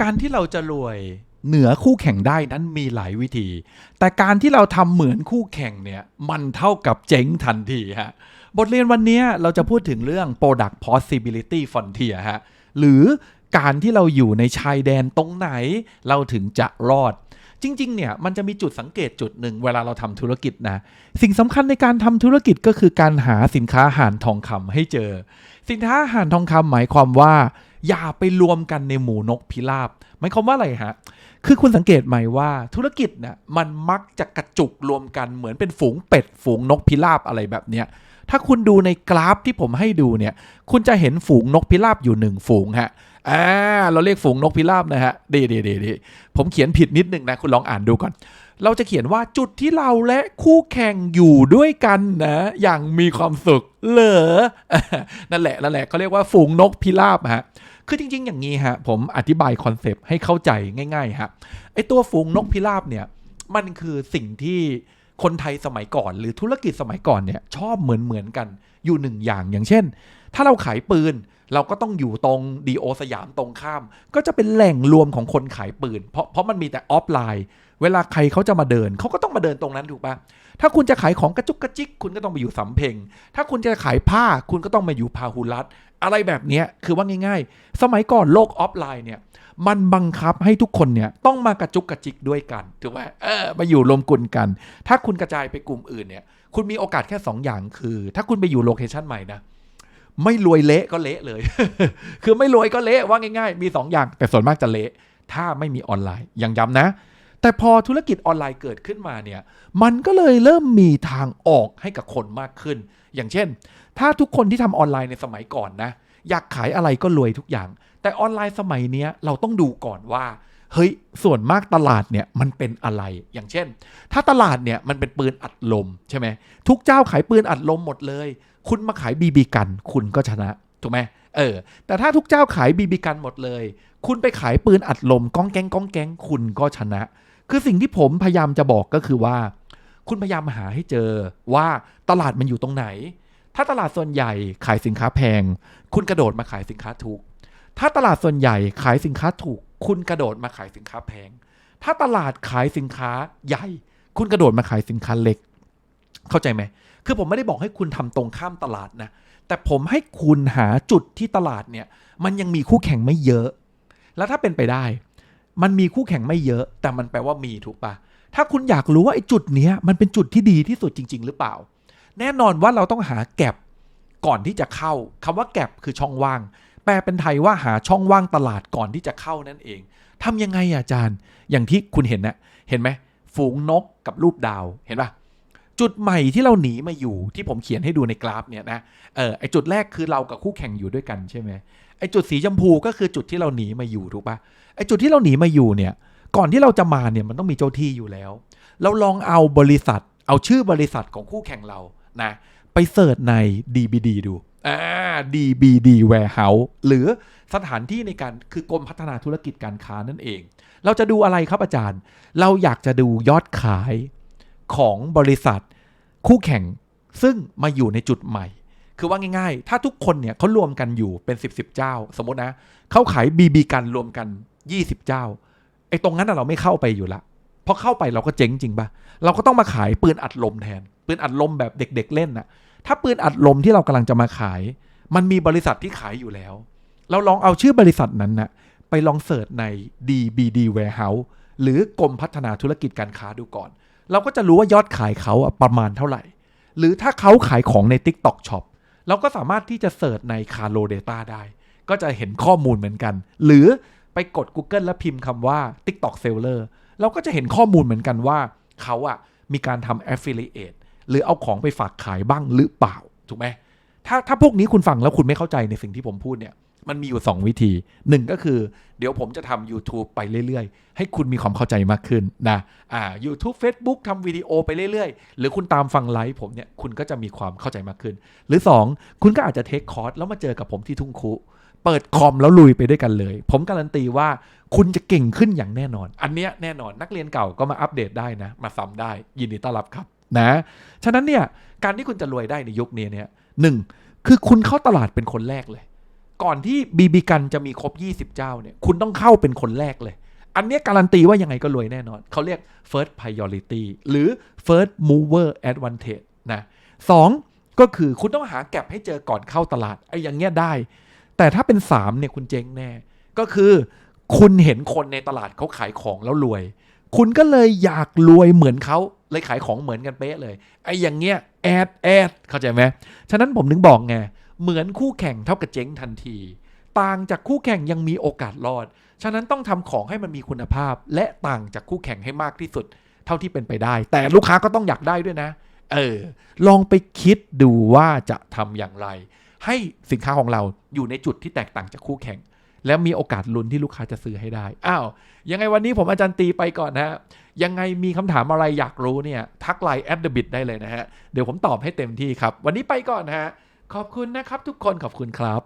การที่เราจะรวยเหนือคู่แข่งได้นั้นมีหลายวิธี แต่การที่เราทำเหมือนคู่แข่งเนี่ยมันเท่ากับเจ๊งทันทีฮะบทเรียนวันนี้เราจะพูดถึงเรื่อง product possibility frontier ฮะหรือการที่เราอยู่ในชายแดนตรงไหน เราถึงจะรอด จริงๆเนี่ยมันจะมีจุดสังเกตจุดหนึ่งเวลาเราทำธุรกิจนะสิ่งสำคัญในการทำธุรกิจก็คือการหาสินค้าห่านทองคำให้เจอ สินค้าห่านทองคำหมายความว่า อย่าไปรวมกันในหมู่นกพิราบหมายความว่าอะไรฮะ คือคุณสังเกตไหมว่าธุรกิจเนี่ยมันมักจะกระจุกรวมกันเหมือนเป็นฝูงเป็ด ฝูงนกพิราบอะไรแบบเนี้ยถ้าคุณดูในกราฟที่ผมให้ดูเนี่ย คุณจะเห็นฝูงนกพิราบอยู่หนึ่งฝูงฮะอ่าเราเรียกฝูงนกพิราบนะฮะดีดีดีดีผมเขียนผิดนิดนึงนะ คุณลองอ่านดูก่อน เราจะเขียนว่าจุดที่เราและคู่แข่งอยู่ด้วยกันนะ อย่างมีความสุข เหรอนั่นแหละนั่นแหละเขาเรียกว่าฝูงนกพิราบฮะ คือจริง ๆ อย่างนี้ฮะผมอธิบายคอนเซปต์ให้เข้าใจง่ายๆฮะไอตัวฝูงนกพิราบเนี่ยมันคือสิ่งที่คนไทยสมัยก่อน หรือธุรกิจสมัยก่อนเนี่ยชอบเหมือนเหมือนๆกันอยู่หนึ่งอย่างอย่างเช่น ถ้าเราขายปืนเราก็ต้องอยู่ตรงดีโอสยามตรงข้าม ก็จะเป็นแหล่งรวมของคนขายปืน เพราะเพราะมันมีแต่ออฟไลน์ เวลาใครเขาจะมาเดินเขาก็ต้องมาเดินตรงนั้นถูกปะถ้าคุณจะขายของกระจุกกระจิก คุณก็ต้องไปอยู่สำเพ็งถ้าคุณจะขายผ้าคุณก็ต้องมาอยู่พาหุรัต อะไรแบบนี้คือว่าง่าย ๆ สมัยก่อนโลกออฟไลน์เนี่ย มันบังคับให้ทุกคนเนี่ยต้องมากระจุกกระจิกด้วยกันถูกไหมเออมาอยู่รวมกลุ่มกัน ถ้าคุณกระจายไปกลุ่มอื่นเนี่ย คุณมีโอกาสแค่ 2 อย่างคือ ถ้าคุณไปอยู่โลเคชันใหม่นะไม่รวยเละก็เละเลย คือไม่รวยก็เละว่าง่าย ๆ มี 2 อย่าง แต่ส่วนมากจะเละ ถ้าไม่มีออนไลน์ ยังย้ำนะ แต่พอธุรกิจออนไลน์เกิดขึ้นมาเนี่ย มันก็เลยเริ่มมีทางออกให้กับคนมากขึ้น อย่างเช่น ถ้าทุกคนที่ทำออนไลน์ในสมัยก่อนนะ อยากขายอะไรก็รวยทุกอย่าง แต่ออนไลน์สมัยนี้เราต้องดูก่อนว่า เฮ้ย ส่วนมากตลาดเนี่ยมันเป็นอะไร อย่างเช่น ถ้าตลาดเนี่ยมันเป็นปืนอัดลมใช่ไหม ทุกเจ้าขายปืนอัดลมหมดเลย คุณมาขายบีบีกัน คุณก็ชนะ ถูกไหมเออ แต่ถ้าทุกเจ้าขายบีบีกันหมดเลย คุณไปขายปืนอัดลมก้องแกงก้องแกงคุณก็ชนะ คือสิ่งที่ผมพยายามจะบอกก็คือว่า คุณพยายามหาให้เจอว่าตลาดมันอยู่ตรงไหน ถ้าตลาดส่วนใหญ่ขายสินค้าแพง คุณกระโดดมาขายสินค้าถูก ถ้าตลาดส่วนใหญ่ขายสินค้าถูก คุณกระโดดมาขายสินค้าแพง ถ้าตลาดขายสินค้าใหญ่ คุณกระโดดมาขายสินค้าเล็ก เข้าใจไหมคือผมไม่ได้บอกให้คุณทำตรงข้ามตลาดนะ แต่ผมให้คุณหาจุดที่ตลาดเนี่ย มันยังมีคู่แข่งไม่เยอะ แล้วถ้าเป็นไปได้ มันมีคู่แข่งไม่เยอะ แต่มันแปลว่ามีถูกปะถ้าคุณอยากรู้ว่าไอ้จุดเนี้ยมันเป็นจุดที่ดีที่สุดจริง ๆ หรือเปล่า แน่นอนว่าเราต้องหาแก็บก่อนที่จะเข้าคำว่าแก็บคือช่องว่าง แปลเป็นไทยว่าหาช่องว่างตลาดก่อนที่จะเข้านั่นเองทำยังไงอะอาจารย์ อย่างที่คุณเห็นนะเห็นไหมฝูงนกกับรูปดาวเห็นปะ จุดใหม่ที่เราหนีมาอยู่ที่ผมเขียนให้ดูในกราฟเนี่ยนะเออไอจุดแรกคือเรากับคู่แข่งอยู่ด้วยกันใช่ไหมไอจุดสีชมพูก็คือจุดที่เราหนีมาอยู่ถูกปะไอจุดที่เราหนีมาอยู่เนี่ย ก่อนที่เราจะมาเนี่ยมันต้องมีเจ้าที่อยู่แล้ว เราลองเอาบริษัท เอาชื่อบริษัทของคู่แข่งเรานะไปเสิร์ชใน DBD ดูอ่า DBD Warehouse หรือสถานที่ในการคือกรมพัฒนาธุรกิจการค้านั่นเอง เราจะดูอะไรครับอาจารย์ เราอยากจะดูยอดขาย ของบริษัท คู่แข่งซึ่งมาอยู่ในจุดใหม่ คือว่าง่ายๆ ถ้าทุกคนเนี่ยเขารวมกันอยู่เป็น10บสเจ้า สมมตินะเขาขายบีบีกันรวมกัน 20 เจ้าไอ้ตรงนั้นเราไม่เข้าไปอยู่ละพราะเข้าไปเราก็เจ๊งจริงปะเราก็ต้องมาขายปืนอัดลมแทน ปืนอัดลมแบบเด็กๆเล่นน่ะถ้าปืนอัดลมที่เรากำลังจะมาขาย มันมีบริษัทที่ขายอยู่แล้ว เราลองเอาชื่อบริษัทนั้นน่ะไปลองเสิร์ชใน DBD Warehouse หรือกรมพัฒนาธุรกิจการค้าดูก่อน เราก็จะรู้ว่ายอดขายเขาประมาณเท่าไหร่ หรือถ้าเขาขายของใน TikTok Shop เราก็สามารถที่จะเสิร์ชใน Caro Data ได้ ก็จะเห็นข้อมูลเหมือนกัน หรือไปกด Google แล้วพิมพ์คำว่า TikTok Seller เราก็จะเห็นข้อมูลเหมือนกันว่าเขาอะมีการทำ affiliate หรือเอาของไปฝากขายบ้างหรือเปล่า ถูกไหมถ้าถ้าพวกนี้คุณฟังแล้วคุณไม่เข้าใจในสิ่งที่ผมพูดเนี่ย มันมีอยู่ 2 วิธี 1 ก็คือ เดี๋ยวผมจะทำ YouTube ไปเรื่อยๆ ให้คุณมีความเข้าใจมากขึ้นนะอ่า YouTube Facebook ทำวิดีโอไปเรื่อยๆ หรือคุณตามฟังไลฟ์ผมเนี่ยคุณก็จะมีความเข้าใจมากขึ้น หรือ 2 คุณก็อาจจะเทคคอร์สแล้วมาเจอกับผมที่ทุ่งคุเปิดคอมแล้วลุยไปด้วยกันเลย ผมการันตีว่าคุณจะเก่งขึ้นอย่างแน่นอน อันเนี้ยแน่นอนนักเรียนเก่าก็มาอัปเดตได้นะ มาซ้ำได้ ยินดีต้อนรับครับนะ ฉะนั้นเนี่ยการที่คุณจะรวยได้ในยุคนี้เนี่ยหนึ่งคือคุณเข้าตลาดเป็นคนแรกเลย ก่อนที่บีบีกันจะมีครบ 20 เจ้าเนี่ยคุณต้องเข้าเป็นคนแรกเลย อันเนี้ยการันตีว่ายังไงก็รวยแน่นอน เขาเรียก first priority หรือ first mover advantage นะสองก็คือคุณต้องหาแก็บให้เจอก่อนเข้าตลาดไอ้อย่างเงี้ยได้ แต่ถ้าเป็น 3 เนี่ยคุณเจ๊งแน่ ก็คือ คุณเห็นคนในตลาดเขาขายของแล้วรวย คุณก็เลยอยากรวยเหมือนเขาเลยขายของเหมือนกันเป๊ะเลยไอ้อย่างเงี้ยแอดแอดเข้าใจไหมฉะนั้นผมถึงบอกไง เหมือนคู่แข่งเท่ากับเจ๊งทันที ต่างจากคู่แข่งยังมีโอกาสรอด ฉะนั้นต้องทำของให้มันมีคุณภาพ และต่างจากคู่แข่งให้มากที่สุด เท่าที่เป็นไปได้ แต่ลูกค้าก็ต้องอยากได้ด้วยนะ เออ ลองไปคิดดูว่าจะทำอย่างไร ให้สินค้าของเราอยู่ในจุดที่แตกต่างจากคู่แข่ง แล้วมีโอกาสลุ้นที่ลูกค้าจะซื้อให้ได้ อ้าว ยังไงวันนี้ผมอาจารย์ตีไปก่อนนะฮะยังไงมีคำถามอะไรอยากรู้เนี่ย ทักไลน์แอดเดบิได้เลยนะฮะ เดี๋ยวผมตอบให้เต็มที่ครับ วันนี้ไปก่อนนะฮะ ขอบคุณนะครับทุกคนขอบคุณครับ